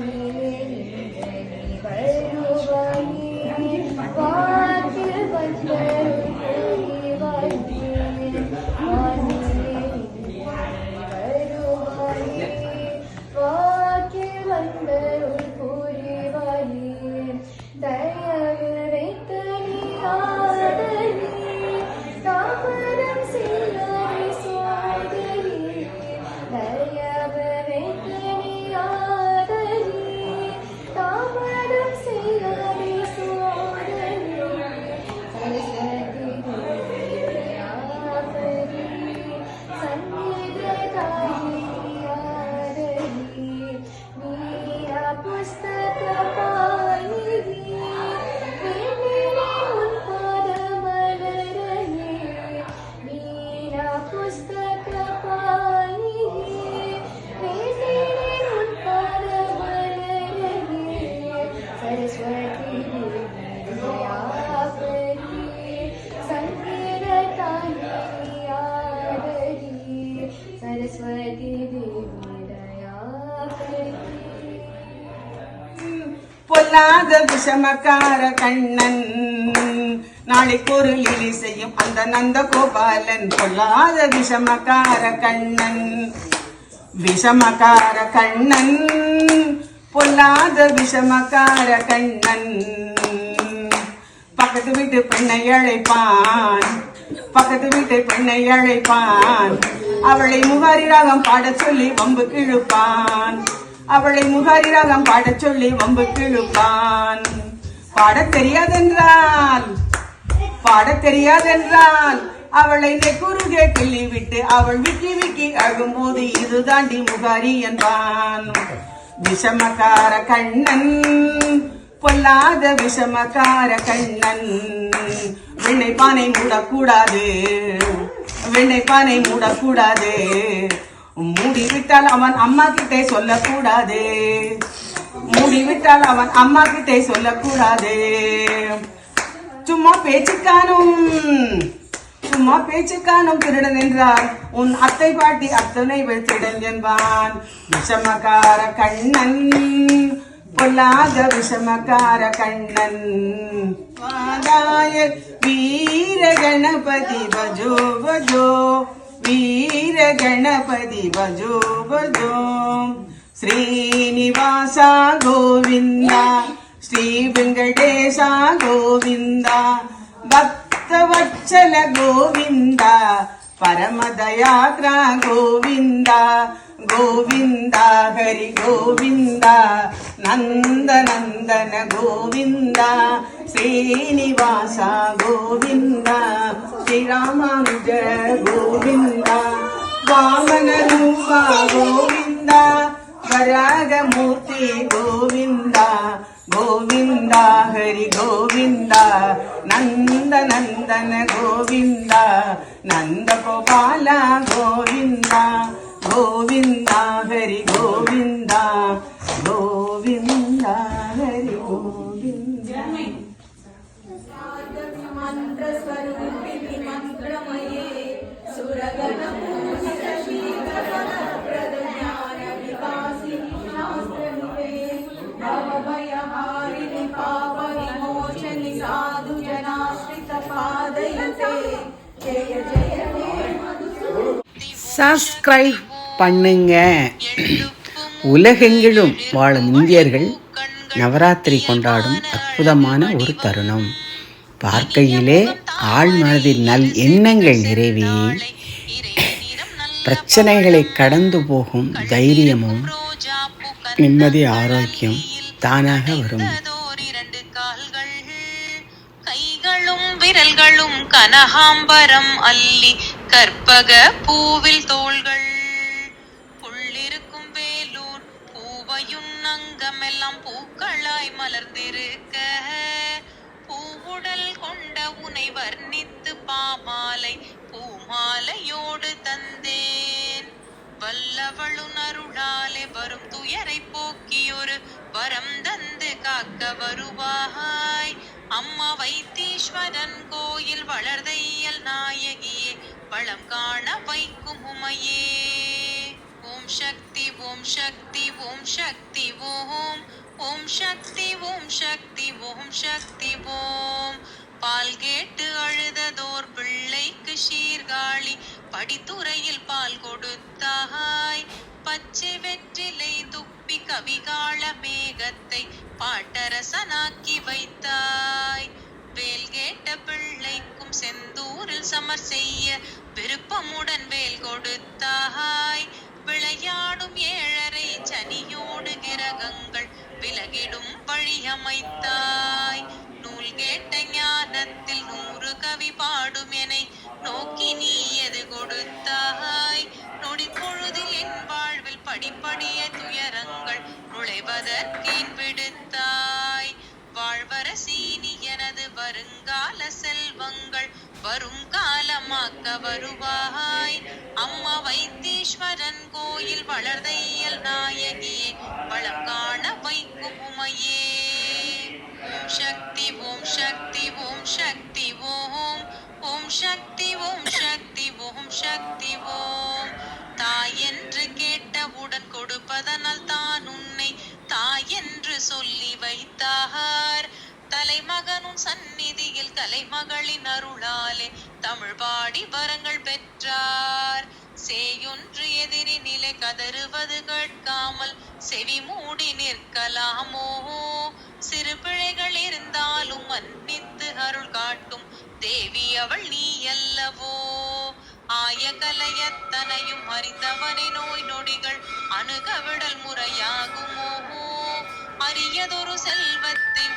Amém. Amém. Amém. பொல்லாத விஷமக்கார கண்ணன். நாளைக்கு ஒரு லீலி செய்யும் அந்த நந்த கோபாலன் பொல்லாத விஷமக்கார கண்ணன். விஷமக்கார கண்ணன் பொல்லாத விஷமக்கார கண்ணன். பக்கத்து வீட்டு பெண்ணை அழைப்பான் பக்கத்து வீட்டு பெண்ணை அழைப்பான். அவளை முகாரி ராகம் பாடச் சொல்லி வம்பு கிழுப்பான். அவளை முகாரி ராகம் பாடச் சொல்லி வம்பு கிழுப்பான். பாடத் தெரியாதென்றால் பாடத் தெரியாதென்றால் அவளை நெக்குருகே கிள்ளி விட்டு அவள் விக்கி விக்கி அழும்போது இது தாண்டி முகாரி என்பான். விஷமக்கார கண்ணன் பொல்லாத விஷமக்கார கண்ணன். வெண்ணை பானை மூடக்கூடாது வெண்ணை பானை மூடக்கூடாது. மூடிவிட்டால் அவன் அம்மா கிட்டே சொல்லக்கூடாதே. மூடிவிட்டால் அவன் அம்மா கிட்டே சொல்லக்கூடாதே. சும்மா பேச்சுக்கானும் சும்மா பேச்சுக்கானும் திருடன் என்றார். உன் அத்தை பாட்டி அத்தனை திருடன் என்பான். விஷமக்கார கண்ணன் பொல்லாத விஷமக்கார கண்ணன். வாதாய வீர கணபதி பஜோ பஜோ वीर गणपति भजो भजो श्रीनिवासा गोविन्दा श्रीवेङ्कटेशा गोविन्दा भक्तवत्सल गोविन्दा परमदयात्रा गोविन्दा గోవింద హరి గోవింద నందనందన గోవింద శ్రీనివాస గోవింద శ్రీరామానుజ గోవింద వామన రూప గోవింద వరాగమూర్తి గోవింద గోవింద హరి గోవింద నంద నందన గోవింద నంద గోపాల గోవింద గోవింద சப்ஸ்கிரைப் பண்ணுங்க. உலகெங்கிலும் வாழும் இந்தியர்கள் நவராத்திரி கொண்டாடும் அற்புதமான ஒரு தருணம். பார்க்கையிலே ஆள் மனதில் நல் எண்ணங்கள் நிறைவே பிரச்சனைகளை கடந்து போகும் தைரியமும் நிம்மதி ஆரோக்கியம் தானாக வரும். விரல்களும் கனகாம்பரம் அல்லி கற்பக பூவில் தோள்கள் புள்ளிருக்கும் வேலூர் பூவையும் நங்கமெல்லாம் பூக்களாய் மலர்ந்திருக்க. பூவுடல் கொண்ட உனை வர்ணித்து பாமாலை பூமாலையோடு தந்தேன். வல்லவளுணருளாலே வரும் துயரை போக்கியொரு வரம் தந்து காக்க வருவாய். அம்மா வைத்தீஸ்வரன் கோயில் வளர்தையல் நாயகியே வளம் காண வைக்கும் உமையே. ஓம் சக்தி ஓம் சக்தி ஓம் சக்தி ஓம். ஓம் சக்தி ஓம் சக்தி ஓம் சக்தி ஓம். பால் கேட்டு அழுததோர் பிள்ளைக்கு சீர்காழி படித்துறையில் பால் கொடுத்தாய். பச்சை வெற்றிலை துப்பி கவிகால மேகத்தை பாட்டரசனாக்கி வைத்தாய். வேல் கேட்ட பிள்ளைக்கும் செந்தூரில் சமர் செய்ய விருப்பமுடன் வேல் கொடுத்தாய். விளையாடும் ஏழரை சனியோடு கிரகங்கள் விலகிடும் வழியமைத்தாய் நூல் கேட்ட ஞானத்தில் நூறு கவி பாடும் என நோக்கி நீ எது கொடுத்தாய்? நொடி பொழுதில் என்பாய் படிப்படிய துயரங்கள் நுழைவதற்கீன் விடுத்தாய். வாழ்வர சீனி எனது வருங்கால செல்வங்கள் வரும் காலமாக்க வருவாய். அம்மா வைத்தீஸ்வரன் கோயில் வளர்தையல் நாயகியே வளம் காண வைக்கும் உமையே. சக்தி ஓம் சக்தி ஓம் சக்தி ஓம். ஓம் சக்தி ஓம் சக்தி ஓம் சக்தி ஓம். தாயன் கேட்டவுடன் கொடுப்பதனால் தான் உன்னை தாய் என்று சொல்லி வைத்தார். தலைமகனும் சந்நிதியில் கலைமகளின் அருளாலே தமிழ் பாடி வரங்கள் பெற்றார். சேயொன்று எதிரி நிலை கதறுவது கேட்காமல் செவி மூடி நிற்கலாமோ? சிறு பிழைகள் இருந்தாலும் மன்னித்து அருள் காட்டும் தேவி அவள் நீ அல்லவோ? ஆய கலையத்தனையும் அறிந்தவனை நோய் நொடிகள் அணுகவிடல் முறையாகுமோ. அரியதொரு செல்வத்தை